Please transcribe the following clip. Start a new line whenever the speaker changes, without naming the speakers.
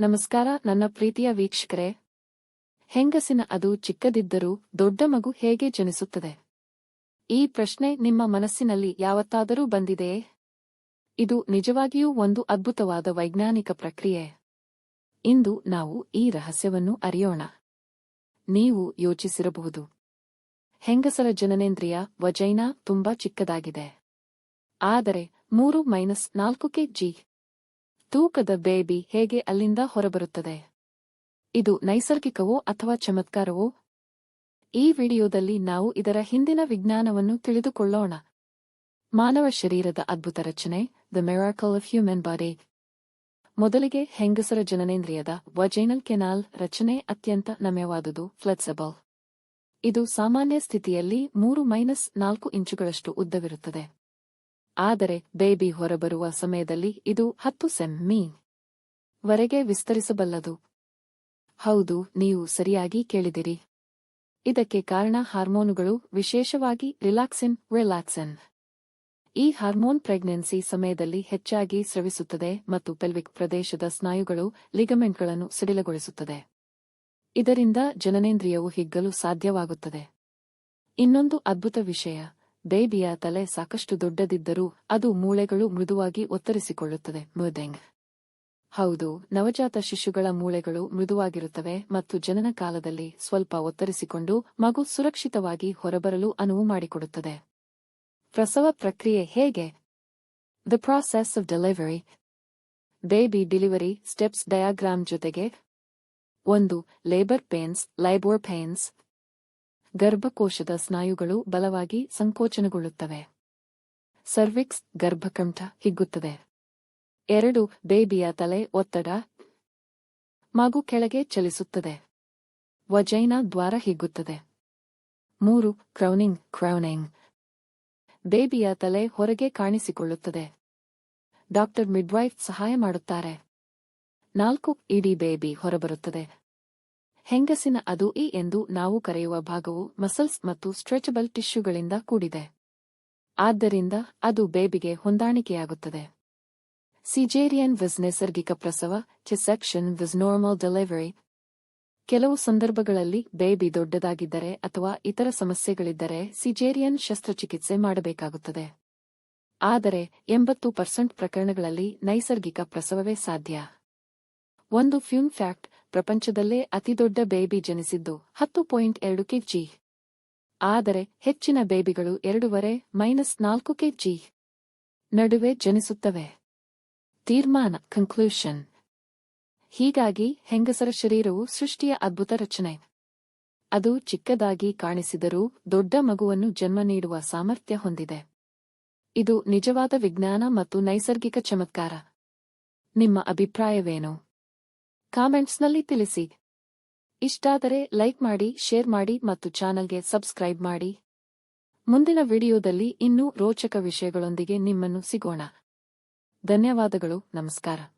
ನಮಸ್ಕಾರ, ನನ್ನ ಪ್ರೀತಿಯ ವೀಕ್ಷಕರೇ. ಹೆಂಗಸಿನ ಅದು ಚಿಕ್ಕದಿದ್ದರೂ ದೊಡ್ಡ ಮಗು ಹೇಗೆ ಜನಿಸುತ್ತದೆ? ಈ ಪ್ರಶ್ನೆ ನಿಮ್ಮ ಮನಸ್ಸಿನಲ್ಲಿ ಯಾವತ್ತಾದರೂ ಬಂದಿದೆಯೇ? ಇದು ನಿಜವಾಗಿಯೂ ಒಂದು ಅದ್ಭುತವಾದ ವೈಜ್ಞಾನಿಕ ಪ್ರಕ್ರಿಯೆ. ಇಂದು ನಾವು ಈ ರಹಸ್ಯವನ್ನು ಅರಿಯೋಣ. ನೀವು ಯೋಚಿಸಿರಬಹುದು. ಹೆಂಗಸರ ಜನನೇಂದ್ರಿಯ ವಜೈನಾ ತುಂಬಾ ಚಿಕ್ಕದಾಗಿದೆ. ಆದರೆ ಮೂರು ಮೈನಸ್ ನಾಲ್ಕು ಕೆಜಿ ತೂಕದ ಬೇಬಿ ಹೇಗೆ ಅಲ್ಲಿಂದ ಹೊರಬರುತ್ತದೆ? ಇದು ನೈಸರ್ಗಿಕವೋ ಅಥವಾ ಚಮತ್ಕಾರವೋ? ಈ ವಿಡಿಯೋದಲ್ಲಿ ನಾವು ಇದರ ಹಿಂದಿನ ವಿಜ್ಞಾನವನ್ನು ತಿಳಿದುಕೊಳ್ಳೋಣ. ಮಾನವ ಶರೀರದ ಅದ್ಭುತ ರಚನೆ the miracle of human body ಮೊದಲಿಗೆ ಹೆಂಗಸರ ಜನನೇಂದ್ರಿಯದ ವಜೈನಲ್ ಕೆನಾಲ್ ರಚನೆ ಅತ್ಯಂತ ನಮ್ಯವಾದುದು ಫ್ಲೆಕ್ಸಿಬಲ್ ಇದು ಸಾಮಾನ್ಯ ಸ್ಥಿತಿಯಲ್ಲಿ ಮೂರು ಮೈನಸ್ ನಾಲ್ಕು ಇಂಚುಗಳಷ್ಟು ಉದ್ದವಿರುತ್ತದೆ. ಆದರೆ ಬೇಬಿ ಹೊರಬರುವ ಸಮಯದಲ್ಲಿ ಇದು ಹತ್ತು ಸೆಮ್ಮಿ ವರೆಗೆ ವಿಸ್ತರಿಸಬಲ್ಲದು. ಹೌದು, ನೀವು ಸರಿಯಾಗಿ ಕೇಳಿದಿರಿ. ಇದಕ್ಕೆ ಕಾರಣ ಹಾರ್ಮೋನುಗಳು, ವಿಶೇಷವಾಗಿ ರಿಲಾಕ್ಸಿನ್ ರಿಲ್ಯಾಕ್ಸನ್. ಈ ಹಾರ್ಮೋನ್ ಪ್ರೆಗ್ನೆನ್ಸಿ ಸಮಯದಲ್ಲಿ ಹೆಚ್ಚಾಗಿ ಸ್ರವಿಸುತ್ತದೆ ಮತ್ತು ಪೆಲ್ವಿಕ್ ಪ್ರದೇಶದ ಸ್ನಾಯುಗಳು, ಲಿಗಮೆಂಟ್ಗಳನ್ನು ಸಡಿಲಗೊಳಿಸುತ್ತದೆ. ಇದರಿಂದ ಜನನೇಂದ್ರಿಯವು ಹಿಗ್ಗಲು ಸಾಧ್ಯವಾಗುತ್ತದೆ. ಇನ್ನೊಂದು ಅದ್ಭುತ ವಿಷಯ. ಬೇಬಿಯ ತಲೆ ಸಾಕಷ್ಟು ದೊಡ್ಡದಿದ್ದರೂ ಅದು ಮೂಳೆಗಳು ಮೃದುವಾಗಿ ಒತ್ತರಿಸಿಕೊಳ್ಳುತ್ತದೆ ಮೃದೆಂಗ್. ಹೌದು, ನವಜಾತ ಶಿಶುಗಳ ಮೂಳೆಗಳು ಮೃದುವಾಗಿರುತ್ತವೆ ಮತ್ತು ಜನನ ಕಾಲದಲ್ಲಿ ಸ್ವಲ್ಪ ಒತ್ತರಿಸಿಕೊಂಡು ಮಗು ಸುರಕ್ಷಿತವಾಗಿ ಹೊರಬರಲು ಅನುವು ಮಾಡಿಕೊಡುತ್ತದೆ. ಪ್ರಸವ ಪ್ರಕ್ರಿಯೆ ಹೇಗೆ? The process of delivery baby delivery steps diagram ಜೊತೆಗೆ. ಒಂದು, ಲೇಬರ್ ಪೇನ್ಸ್ ಲೈಬೋರ್ ಪೇನ್ಸ್. ಗರ್ಭಕೋಶದ ಸ್ನಾಯುಗಳು ಬಲವಾಗಿ ಸಂಕೋಚನಗೊಳ್ಳುತ್ತವೆ. ಸರ್ವಿಕ್ಸ್ ಗರ್ಭಕಂಠ ಹಿಗ್ಗುತ್ತದೆ. ಎರಡು, ಬೇಬಿಯ ತಲೆ ಒತ್ತಡ ಮಗು ಕೆಳಗೆ ಚಲಿಸುತ್ತದೆ. ವಜೈನ ದ್ವಾರ ಹಿಗ್ಗುತ್ತದೆ. ಮೂರು ಕ್ರೌನಿಂಗ್ ಕ್ರೌನಿಂಗ್ ಬೇಬಿಯ ತಲೆ ಹೊರಗೆ ಕಾಣಿಸಿಕೊಳ್ಳುತ್ತದೆ. ಡಾಕ್ಟರ್ ಮಿಡ್ವೈಫ್ ಸಹಾಯ ಮಾಡುತ್ತಾರೆ. ನಾಲ್ಕು, ಇಡೀ ಬೇಬಿ ಹೊರಬರುತ್ತದೆ. ಹೆಂಗಸಿನ ಅದು ಇ ಎಂದು ನಾವು ಕರೆಯುವ ಭಾಗವು ಮಸಲ್ಸ್ ಮತ್ತು ಸ್ಟ್ರೆಚಬಲ್ ಟಿಶ್ಯೂಗಳಿಂದ ಕೂಡಿದೆ. ಆದ್ದರಿಂದ ಅದು ಬೇಬಿಗೆ ಹೊಂದಾಣಿಕೆಯಾಗುತ್ತದೆ. ಸಿಜೇರಿಯನ್ ವಿಸ್ ನೈಸರ್ಗಿಕ ಪ್ರಸವ ಚೆಸೆಕ್ಷನ್ ವಿಸ್ ನಾರ್ಮಲ್ ಡೆಲಿವರಿ ಕೆಲವು ಸಂದರ್ಭಗಳಲ್ಲಿ ಬೇಬಿ ದೊಡ್ಡದಾಗಿದ್ದರೆ ಅಥವಾ ಇತರ ಸಮಸ್ಯೆಗಳಿದ್ದರೆ ಸಿಜೇರಿಯನ್ ಶಸ್ತ್ರಚಿಕಿತ್ಸೆ ಮಾಡಬೇಕಾಗುತ್ತದೆ. ಆದರೆ ಎಂಬತ್ತು ಪರ್ಸೆಂಟ್ ಪ್ರಕರಣಗಳಲ್ಲಿ ನೈಸರ್ಗಿಕ ಪ್ರಸವವೇ ಸಾಧ್ಯ. ಒಂದು ಫ್ಯೂನ್ ಫ್ಯಾಕ್ಟ್ ಪ್ರಪಂಚದಲ್ಲೇ ಅತಿದೊಡ್ಡ ಬೇಬಿ ಜನಿಸಿದ್ದು ಹತ್ತು ಪಾಯಿಂಟ್ ಎರಡು ಕೆಜಿ ಆದರೆ ಹೆಚ್ಚಿನ ಬೇಬಿಗಳು ಎರಡೂವರೆ ಮೈನಸ್ ನಾಲ್ಕು ಕೆಜಿ ನಡುವೆ ಜನಿಸುತ್ತವೆ. ತೀರ್ಮಾನ ಕನ್ಕ್ಲೂಷನ್ ಹೀಗಾಗಿ ಹೆಂಗಸರ ಶರೀರವು ಸೃಷ್ಟಿಯ ಅದ್ಭುತ ರಚನೆ. ಅದು ಚಿಕ್ಕದಾಗಿ ಕಾಣಿಸಿದರೂ ದೊಡ್ಡ ಮಗುವನ್ನು ಜನ್ಮ ನೀಡುವ ಸಾಮರ್ಥ್ಯ ಹೊಂದಿದೆ. ಇದು ನಿಜವಾದ ವಿಜ್ಞಾನ ಮತ್ತು ನೈಸರ್ಗಿಕ ಚಮತ್ಕಾರ. ನಿಮ್ಮ ಅಭಿಪ್ರಾಯವೇನು? ಕಾಮೆಂಟ್ಸ್ನಲ್ಲಿ ತಿಳಿಸಿ. ಇಷ್ಟಾದರೆ ಲೈಕ್ ಮಾಡಿ, ಶೇರ್ ಮಾಡಿ ಮತ್ತು ಚಾನಲ್ಗೆ ಸಬ್ಸ್ಕ್ರೈಬ್ ಮಾಡಿ. ಮುಂದಿನ ವಿಡಿಯೋದಲ್ಲಿ ಇನ್ನೂ ರೋಚಕ ವಿಷಯಗಳೊಂದಿಗೆ ನಿಮ್ಮನ್ನು ಸಿಗೋಣ. ಧನ್ಯವಾದಗಳು, ನಮಸ್ಕಾರ.